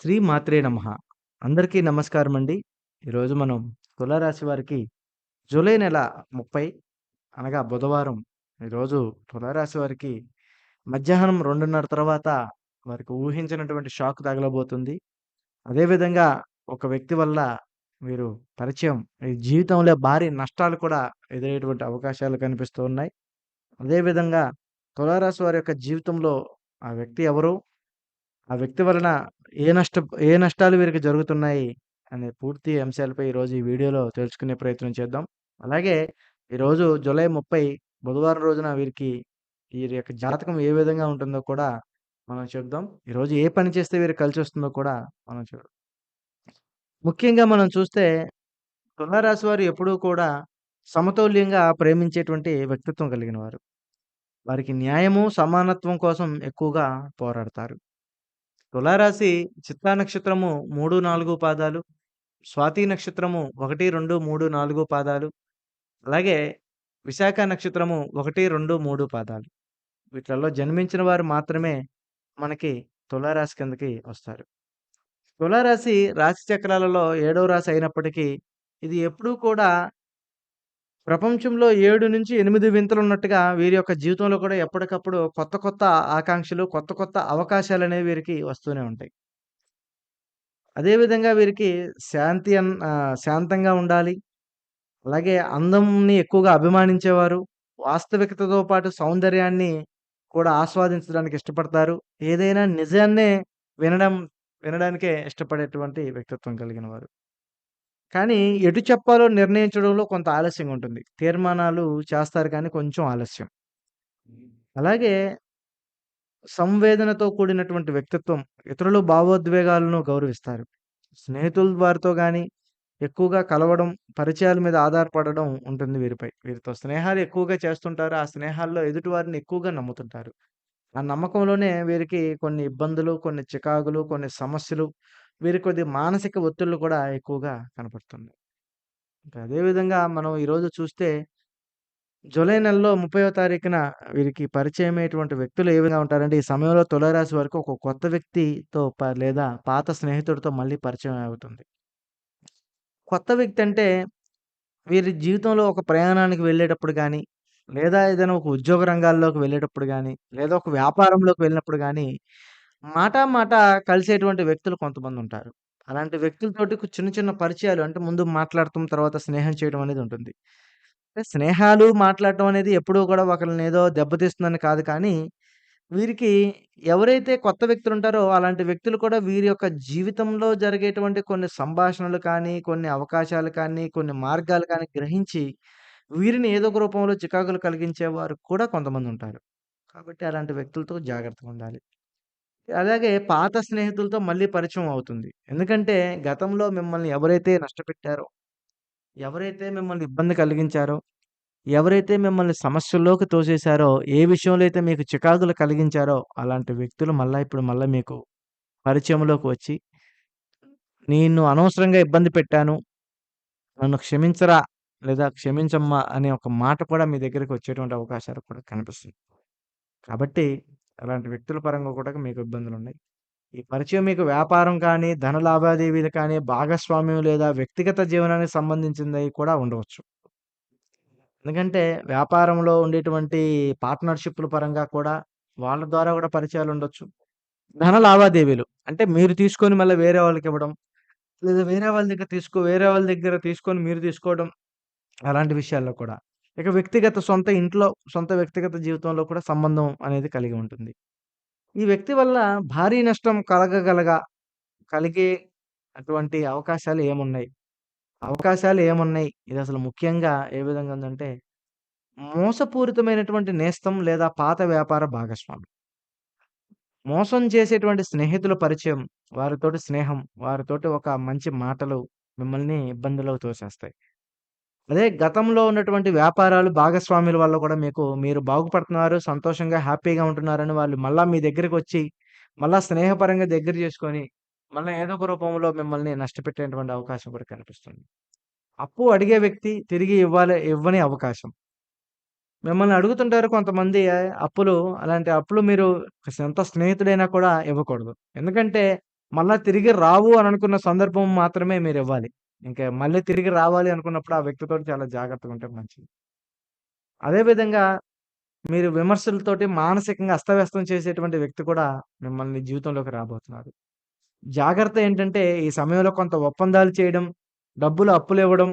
శ్రీ మాత్రే నమః. అందరికీ నమస్కారం అండి. ఈరోజు మనం తులారాశి వారికి జూలై నెల 30 అనగా బుధవారం ఈరోజు తులారాశి వారికి మధ్యాహ్నం 2:30 తర్వాత వారికి ఊహించినటువంటి షాక్ తగలబోతుంది. అదేవిధంగా ఒక వ్యక్తి వల్ల వీరు పరిచయం ఈ జీవితంలో భారీ నష్టాలు కూడా ఎదురయ్యేటువంటి అవకాశాలు కనిపిస్తూ ఉన్నాయి. అదేవిధంగా తులారాశి వారి యొక్క జీవితంలో ఆ వ్యక్తి ఎవరు? ఆ వ్యక్తి వలన ఏ నష్ట ఏ నష్టాలు వీరికి జరుగుతున్నాయి అనే పూర్తి అంశాలపై ఈరోజు ఈ వీడియోలో తెలుసుకునే ప్రయత్నం చేద్దాం. అలాగే ఈరోజు జూలై 30 బుధవారం రోజున వీరికి వీరి యొక్క జాతకం ఏ విధంగా ఉంటుందో కూడా మనం చెప్దాం. ఈరోజు ఏ పని చేస్తే వీరికి కలిసొస్తుందో కూడా మనం చూద్దాం. ముఖ్యంగా మనం చూస్తే తులారాశి వారు ఎప్పుడూ కూడా సమతౌల్యంగా ప్రేమించేటువంటి వ్యక్తిత్వం కలిగిన వారు. వారికి న్యాయము, సమానత్వం కోసం ఎక్కువగా పోరాడతారు. తులారాశి చిత్తా నక్షత్రము 3, 4 పాదాలు, స్వాతి నక్షత్రము 1, 2, 3, 4 పాదాలు, అలాగే విశాఖ నక్షత్రము 1, 2, 3 పాదాలు. వీటిలలో జన్మించిన వారు మాత్రమే మనకి తులారాశి కిందకి వస్తారు. తులారాశి రాశి చక్రాలలో ఏడవ రాశి అయినప్పటికీ ఇది ఎప్పుడూ కూడా ప్రపంచంలో ఏడు నుంచి ఎనిమిది వింతలు ఉన్నట్టుగా వీరి యొక్క జీవితంలో కూడా ఎప్పటికప్పుడు కొత్త కొత్త ఆకాంక్షలు, కొత్త కొత్త అవకాశాలు అనేవి వీరికి వస్తూనే ఉంటాయి. అదేవిధంగా వీరికి శాంతి అన్ శాంతంగా ఉండాలి. అలాగే అందంని ఎక్కువగా అభిమానించేవారు. వాస్తవికతతో పాటు సౌందర్యాన్ని కూడా ఆస్వాదించడానికి ఇష్టపడతారు. ఏదైనా నిజాన్నే వినడం వినడానికే ఇష్టపడేటువంటి వ్యక్తిత్వం కలిగిన వారు. కానీ ఎటు చెప్పాలో నిర్ణయించడంలో కొంత ఆలస్యంగా ఉంటుంది. తీర్మానాలు చేస్తారు కానీ కొంచెం ఆలస్యం. అలాగే సంవేదనతో కూడినటువంటి వ్యక్తిత్వం. ఇతరుల భావోద్వేగాలను గౌరవిస్తారు. స్నేహితుల వారితో గాని ఎక్కువగా కలవడం, పరిచయాల మీద ఆధారపడడం ఉంటుంది వీరిపై. వీరితో స్నేహాలు ఎక్కువగా చేస్తుంటారు. ఆ స్నేహాల్లో ఎదుటివారిని ఎక్కువగా నమ్ముతుంటారు. ఆ నమ్మకంలోనే వీరికి కొన్ని ఇబ్బందులు, కొన్ని చికాకులు, కొన్ని సమస్యలు, వీరి కొద్ది మానసిక ఒత్తిళ్ళు కూడా ఎక్కువగా కనపడుతున్నాయి. ఇంకా అదేవిధంగా మనం ఈరోజు చూస్తే జూలై నెలలో 30వ తారీఖున వీరికి పరిచయమయ్యేటువంటి వ్యక్తులు ఏ విధంగా ఉంటారంటే ఈ సమయంలో తులరాశి వరకు ఒక కొత్త వ్యక్తితో ప లేదా పాత స్నేహితుడితో మళ్ళీ పరిచయం అవుతుంది. కొత్త వ్యక్తి అంటే వీరి జీవితంలో ఒక ప్రయాణానికి వెళ్ళేటప్పుడు కానీ లేదా ఏదైనా ఒక ఉద్యోగ రంగాల్లోకి వెళ్ళేటప్పుడు కానీ లేదా ఒక వ్యాపారంలోకి వెళ్ళినప్పుడు కానీ మాటా మాట కలిసేటువంటి వ్యక్తులు కొంతమంది ఉంటారు అలాంటి వ్యక్తులతోటి కు చిన్న చిన్న పరిచయాలు అంటే ముందు మాట్లాడటం, తర్వాత స్నేహం చేయడం అనేది ఉంటుంది. అంటే స్నేహాలు, మాట్లాడటం అనేది ఎప్పుడూ కూడా ఒకళ్ళని ఏదో దెబ్బతీస్తుందని కాదు కానీ, వీరికి ఎవరైతే కొత్త వ్యక్తులుంటారో అలాంటి వ్యక్తులు కూడా వీరి యొక్క జీవితంలో జరిగేటువంటి కొన్ని సంభాషణలు కానీ, కొన్ని అవకాశాలు కానీ, కొన్ని మార్గాలు కానీ గ్రహించి వీరిని ఏదో ఒక రూపంలో చికాకులు కలిగించేవారు కూడా కొంతమందుంటారు. కాబట్టి అలాంటి వ్యక్తులతో జాగ్రత్తగా ఉండాలి. అలాగే పాత స్నేహితులతో మళ్ళీ పరిచయం అవుతుంది. ఎందుకంటే గతంలో మిమ్మల్ని ఎవరైతే నష్టపెట్టారో, ఎవరైతే మిమ్మల్ని ఇబ్బంది కలిగించారో, ఎవరైతే మిమ్మల్ని సమస్యల్లోకి తోసేశారో, ఏ విషయంలో అయితే మీకు చికాకులు కలిగించారో అలాంటి వ్యక్తులు మళ్ళా ఇప్పుడు మళ్ళా మీకు పరిచయంలోకి వచ్చి, నిన్ను అనవసరంగా ఇబ్బంది పెట్టాను. నన్ను క్షమించరా లేదా క్షమించమ్మా అనే ఒక మాట కూడా మీ దగ్గరికి వచ్చేటువంటి అవకాశాలు కూడా కనిపిస్తుంది. కాబట్టి అలాంటి వ్యక్తుల పరంగా కూడా మీకు ఇబ్బందులు ఉన్నాయి ఈ పరిచయం మీకు వ్యాపారం కానీ, ధన లావాదేవీలు కానీ, భాగస్వామ్యం లేదా వ్యక్తిగత జీవనానికి సంబంధించినవి కూడా ఉండవచ్చు. ఎందుకంటే వ్యాపారంలో ఉండేటువంటి పార్ట్నర్‌షిప్‌ల పరంగా కూడా వాళ్ళ ద్వారా కూడా పరిచయాలు ఉండొచ్చు ధన లావాదేవీలు అంటే మీరు తీసుకొని మళ్ళీ వేరే వాళ్ళకి ఇవ్వడం లేదా వేరే వాళ్ళ దగ్గర తీసుకో వేరే వాళ్ళ దగ్గర తీసుకొని మీరు తీసుకోవడం, అలాంటి విషయాల్లో కూడా. ఇక వ్యక్తిగత సొంత ఇంట్లో, సొంత వ్యక్తిగత జీవితంలో కూడా సంబంధం అనేది కలిగి ఉంటుంది. ఈ వ్యక్తి వల్ల భారీ నష్టం కలగగలగా కలిగే అటువంటి అవకాశాలు ఏమున్నాయి? అవకాశాలు ఏమున్నాయి? ఇదసలు ముఖ్యంగా ఏ విధంగా ఉందంటే, మోసపూరితమైనటువంటి నేస్తం లేదా పాత వ్యాపార భాగస్వామి. మోసం చేసేటువంటి స్నేహితుల పరిచయం, వారితోటి స్నేహం, వారితోటి ఒక మంచి మాటలు మిమ్మల్ని ఇబ్బందులోకి తోసేస్తాయి. అదే గతంలో ఉన్నటువంటి వ్యాపారాలు, భాగస్వాముల వల్ల కూడా మీకు మీరు బాగుపడుతున్నారు, సంతోషంగా, హ్యాపీగా ఉంటున్నారని వాళ్ళు మళ్ళా మీ దగ్గరికొచ్చి, మళ్ళా స్నేహపరంగా దగ్గర చేసుకొని, మళ్ళా ఏదో ఒక రూపంలో మిమ్మల్ని నష్టపెట్టేటువంటి అవకాశం కూడా కనిపిస్తుంది. అప్పు అడిగే వ్యక్తి తిరిగి ఇవ్వాలి ఇవ్వని అవకాశం. మిమ్మల్ని అడుగుతుంటారు కొంతమంది అప్పులు. అలాంటి అప్పులు మీరు ఎంత స్నేహితుడైనా కూడా ఇవ్వకూడదు. ఎందుకంటే మళ్ళా తిరిగి రావు అని అనుకున్న సందర్భం మాత్రమే మీరివ్వాలి. ఇంకా మళ్ళీ తిరిగి రావాలి అనుకున్నప్పుడు ఆ వ్యక్తితోటి చాలా జాగ్రత్తగా ఉంటే మంచిది. అదే విధంగా మీరు విమర్శలతోటి మానసికంగా అస్తవ్యస్తం చేసేటువంటి వ్యక్తి కూడా మిమ్మల్ని జీవితంలోకి రాబోతున్నారు. జాగ్రత్త ఏంటంటే ఈ సమయంలో కొంత ఒప్పందాలు చేయడం, డబ్బులు అప్పులు ఇవ్వడం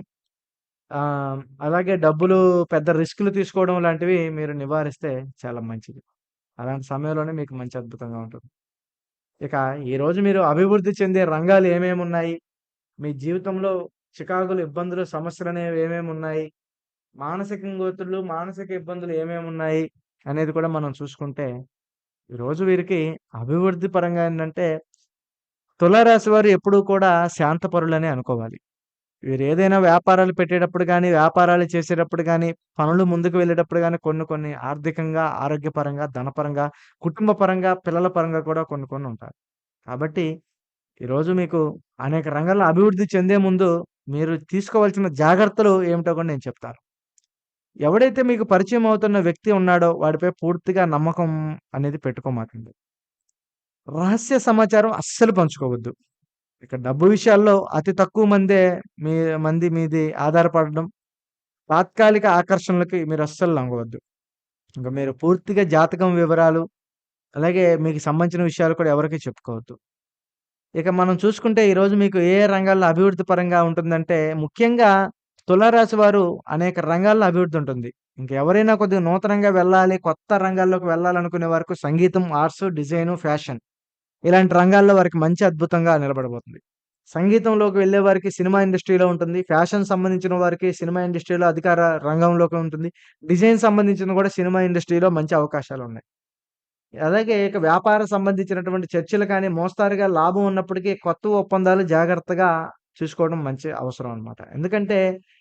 అలాగే డబ్బులు పెద్ద రిస్క్‌లు తీసుకోవడం లాంటివి మీరు నివారిస్తే చాలా మంచిది. అలాంటి సమయంలోనే మీకు మంచి అద్భుతంగా ఉంటుంది. ఇక ఈరోజు మీరు అభివృద్ధి చెందే రంగాలు ఏమేమి ఉన్నాయి మీ జీవితంలో చికాకులు, ఇబ్బందులు, సమస్యలు అనేవి మానసికంగా ఉన్నాయి మానసిక ఇబ్బందులు ఏమేమి ఉన్నాయి అనేది కూడా మనం చూసుకుంటే, ఈరోజు వీరికి అభివృద్ధి పరంగా ఏంటంటే, తులారాశి వారు ఎప్పుడూ కూడా శాంతపరులనే అనుకోవాలి. వీరు ఏదైనా వ్యాపారాలు పెట్టేటప్పుడు కానీ వ్యాపారాలు చేసేటప్పుడు కానీ పనులు ముందుకు వెళ్ళేటప్పుడు కానీ కొన్ని కొన్ని ఆర్థికంగా, ఆరోగ్యపరంగా, ధనపరంగా, కుటుంబ పరంగా, పిల్లల పరంగా కూడా కొన్ని కొన్ని ఉంటాయి. కాబట్టి ఈరోజు మీకు అనేక రంగాల్లో అభివృద్ధి చెందే ముందు మీరు తీసుకోవాల్సిన జాగ్రత్తలు ఏమిటో కూడా నేను చెప్తాను. ఎవడైతే మీకు పరిచయం అవుతున్న వ్యక్తి ఉన్నాడో వాడిపై పూర్తిగా నమ్మకం అనేది పెట్టుకోమాకండి. రహస్య సమాచారం అస్సలు పంచుకోవద్దు. ఇక డబ్బు విషయాల్లో అతి తక్కువ మందే మీ మంది మీది ఆధారపడడం, తాత్కాలిక ఆకర్షణలకి మీరు అస్సలు లంగవద్దు ఇంకా మీరు పూర్తిగా జాతకం వివరాలు, అలాగే మీకు సంబంధించిన విషయాలు కూడా ఎవరికీ చెప్పుకోవద్దు. ఇక మనం చూసుకుంటే ఈరోజు మీకు ఏ ఏ రంగాల్లో అభివృద్ధి పరంగా ఉంటుందంటే, ముఖ్యంగా తులారాశి వారు అనేక రంగాల్లో అభివృద్ధి ఉంటుంది. ఇంకెవరైనా కొద్దిగా నూతనంగా వెళ్ళాలి, కొత్త రంగాల్లోకి వెళ్ళాలనుకునే వారికి సంగీతం, ఆర్ట్స్, డిజైను, ఫ్యాషన్ ఇలాంటి రంగాల్లో వారికి మంచి అద్భుతంగా నిలబడబోతుంది. సంగీతంలోకి వెళ్ళే వారికి సినిమా ఇండస్ట్రీలో ఉంటుంది. ఫ్యాషన్ సంబంధించిన వారికి సినిమా ఇండస్ట్రీలో అధికార రంగంలోకి ఉంటుంది. డిజైన్ సంబంధించిన కూడా సినిమా ఇండస్ట్రీలో మంచి అవకాశాలు ఉన్నాయి అలాగే ఇక వ్యాపార సంబంధించినటువంటి చర్చలు కానీ, మోస్తారుగా లాభం ఉన్నప్పటికీ కొత్త ఒప్పందాలు జాగ్రత్తగా చూసుకోవడం మంచి అవసరం అన్నమాట. ఎందుకంటే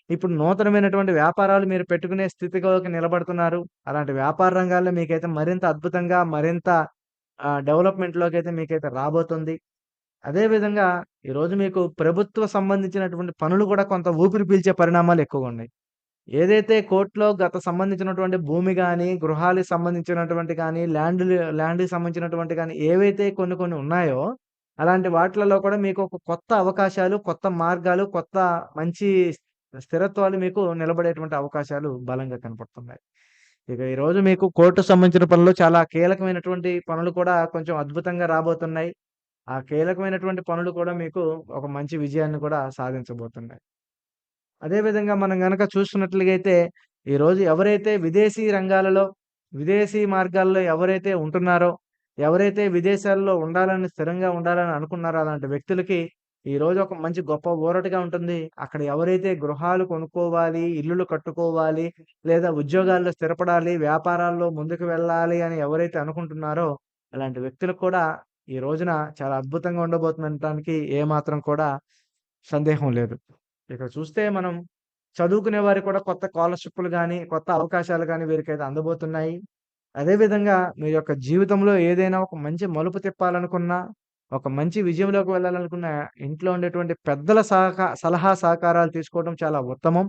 ఇప్పుడు నూతనమైనటువంటి వ్యాపారాలు మీరు పెట్టుకునే స్థితిలోకి నిలబడుతున్నారు. అలాంటి వ్యాపార రంగాల్లో మీకైతే మరింత అద్భుతంగా, మరింత డెవలప్మెంట్లోకి అయితే మీకైతే రాబోతుంది. అదేవిధంగా ఈరోజు మీకు ప్రభుత్వ సంబంధించినటువంటి పనులు కూడా కొంత ఊపిరి పీల్చే పరిణామాలు ఎక్కువగా ఉన్నాయి. ఏదైతే కోర్టులో గత సంబంధించినటువంటి భూమి కానీ గృహాలకు సంబంధించినటువంటి కానీ ల్యాండ్‌లు ల్యాండ్‌కి సంబంధించినటువంటి కానీ ఏవైతే కొన్ని కొన్ని ఉన్నాయో, అలాంటి వాటిలలో కూడా మీకు ఒక కొత్త అవకాశాలు, కొత్త మార్గాలు, కొత్త మంచి స్థిరత్వాలు మీకు నిలబడేటువంటి అవకాశాలు బలంగా కనపడుతున్నాయి. ఇక ఈరోజు మీకు కోర్టు సంబంధించిన పనులు చాలా కీలకమైనటువంటి పనులు కూడా కొంచెం అద్భుతంగా రాబోతున్నాయి. ఆ కీలకమైనటువంటి పనులు కూడా మీకు ఒక మంచి విజయాన్ని కూడా సాధించబోతున్నాయి. అదేవిధంగా మనం గనక చూస్తున్నట్లుగైతే ఈరోజు ఎవరైతే విదేశీ రంగాలలో, విదేశీ మార్గాల్లో ఎవరైతే ఉంటున్నారో, ఎవరైతే విదేశాల్లో ఉండాలని స్థిరంగా ఉండాలని అనుకున్నారో అలాంటి వ్యక్తులకి ఈరోజు ఒక మంచి గొప్ప ఊరటగా ఉంటుంది. అక్కడ ఎవరైతే గృహాలు కొనుక్కోవాలి, ఇల్లులు కట్టుకోవాలి, లేదా ఉద్యోగాల్లో స్థిరపడాలి, వ్యాపారాల్లో ముందుకు వెళ్ళాలి అని ఎవరైతే అనుకుంటున్నారో అలాంటి వ్యక్తులకు కూడా ఈ రోజున చాలా అద్భుతంగా ఉండబోతుందనటానికి ఏమాత్రం కూడా సందేహం లేదు. ఇక్కడ చూస్తే మనం చదువుకునే వారికి కూడా కొత్త స్కాలర్‌షిప్‌లు కానీ కొత్త అవకాశాలు కానీ వీరికైతే అందబోతున్నాయి. అదేవిధంగా మీ యొక్క జీవితంలో ఏదైనా ఒక మంచి మలుపు తిప్పాలనుకున్నా, ఒక మంచి విజయంలోకి వెళ్ళాలనుకున్న ఇంట్లో ఉండేటువంటి పెద్దల సహకా సలహా సహకారాలు తీసుకోవడం చాలా ఉత్తమం.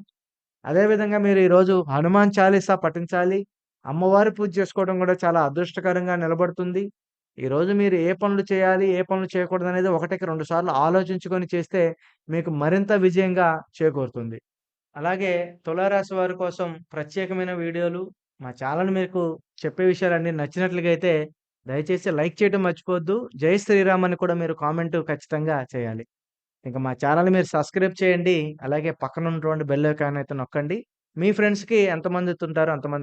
అదే విధంగా మీరు ఈరోజు హనుమాన్ చాలీసా పఠించాలి. అమ్మవారి పూజ చేసుకోవడం కూడా చాలా అదృష్టకరంగా నిలబడుతుంది. ఈరోజు మీరు ఏ పనులు చేయాలి, ఏ పనులు చేయకూడదు అనేది ఒకటికి రెండు సార్లు ఆలోచించుకొని చేస్తే మీకు మరింత విజయంగా చేకూరుతుంది. అలాగే తులారాశి వారి కోసం ప్రత్యేకమైన వీడియోలు మా ఛానల్ మీకు చెప్పే విషయాలన్నీ నచ్చినట్లుగా అయితే దయచేసి లైక్ చేయడం మర్చిపోవద్దు. జై శ్రీరామ్ అని కూడా మీరు కామెంట్ ఖచ్చితంగా చేయాలి. ఇంకా మా ఛానల్ మీరు సబ్స్క్రైబ్ చేయండి. అలాగే పక్కన ఉన్నటువంటి బెల్ ఐకాన్ అయితే నొక్కండి. మీ ఫ్రెండ్స్‌కి ఎంతమంది ఉంటారో అంతమంది